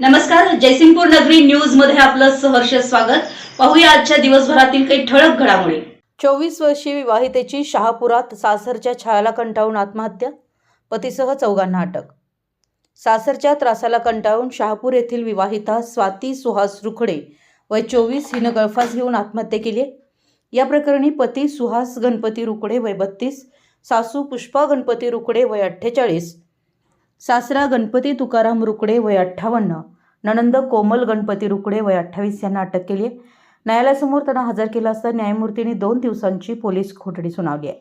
नमस्कार जयसिंगपूर नगरी न्यूजमध्ये आपलं सहर्ष स्वागत. पाहूया आजच्या दिवसभरातील काही ठळक घडामोडी. चोवीस वर्षीय विवाहितेची शहापुरात सासरच्या छायाला कंटाळून आत्महत्या पतीसह चौघांना अटक. सासरच्या त्रासाला कंटाळून शहापूर येथील विवाहिता स्वाती सुहास रुखडे वय चोवीस हिनं गळफास घेऊन आत्महत्या केली आहे. या प्रकरणी पती सुहास गणपती रुकडे वय बत्तीस सासू पुष्पा गणपती रुकडे वय अठ्ठेचाळीस सासरा गणपती तुकाराम रुकडे वय अठ्ठावन्न ननंद कोमल गणपती रुकडे वय अठ्ठावीस यांना अटक केली आहे. न्यायालयासमोर त्यांना हजर केलं असता न्यायमूर्तींनी दोन दिवसांची पोलीस कोठडी सुनावली आहे.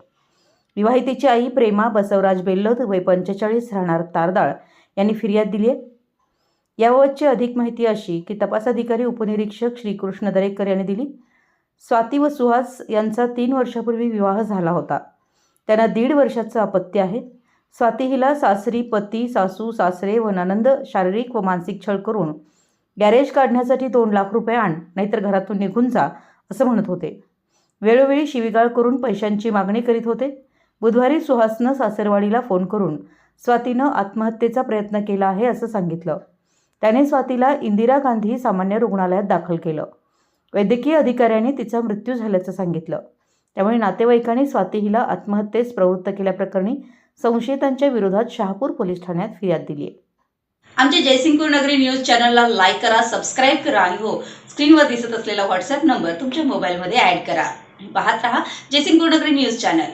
विवाहितेची आई प्रेमा बसवराज बेल्लत वय पंचेचाळीस राहणार तारदाळ यांनी फिर्याद दिली आहे. याबाबतची अधिक माहिती अशी की तपास अधिकारी उपनिरीक्षक श्रीकृष्ण दरेकर यांनी दिली. स्वाती व सुहास यांचा तीन वर्षापूर्वी विवाह झाला होता. त्यांना दीड वर्षाचं अपत्य आहे. स्वाती हिला सासरी पती सासू सासरे व ननंद शारीरिक व मानसिक छळ करून गॅरेज काढण्यासाठी दोन लाख रुपये आण नाहीतर घरातून निघून जा असं म्हणत होते. वेळोवेळी शिवीगाळ करून पैशांची मागणी करीत होते. बुधवारी सुहासनं सासरवाडीला फोन करून स्वातीनं आत्महत्येचा प्रयत्न केला आहे असं सांगितलं. त्याने स्वातीला इंदिरा गांधी सामान्य रुग्णालयात दाखल केलं. वैद्यकीय अधिकाऱ्यांनी तिचा मृत्यू झाल्याचं सांगितलं. त्यामुळे नातेवाईकांनी स्वाती हिला आत्महत्येस प्रवृत्त केल्याप्रकरणी संशयितांच्या विरोधात शहापूर पोलीस ठाण्यात फिर्याद दिली आहे आमच्या जयसिंगपूर नगरी न्यूज चॅनलला लाईक करा सबस्क्राईब करा आणि हो स्क्रीनवर दिसत असलेला व्हॉट्सअप नंबर तुमच्या मोबाईलमध्ये ऍड करा. पाहत रहा जयसिंगपूर नगरी न्यूज चॅनल.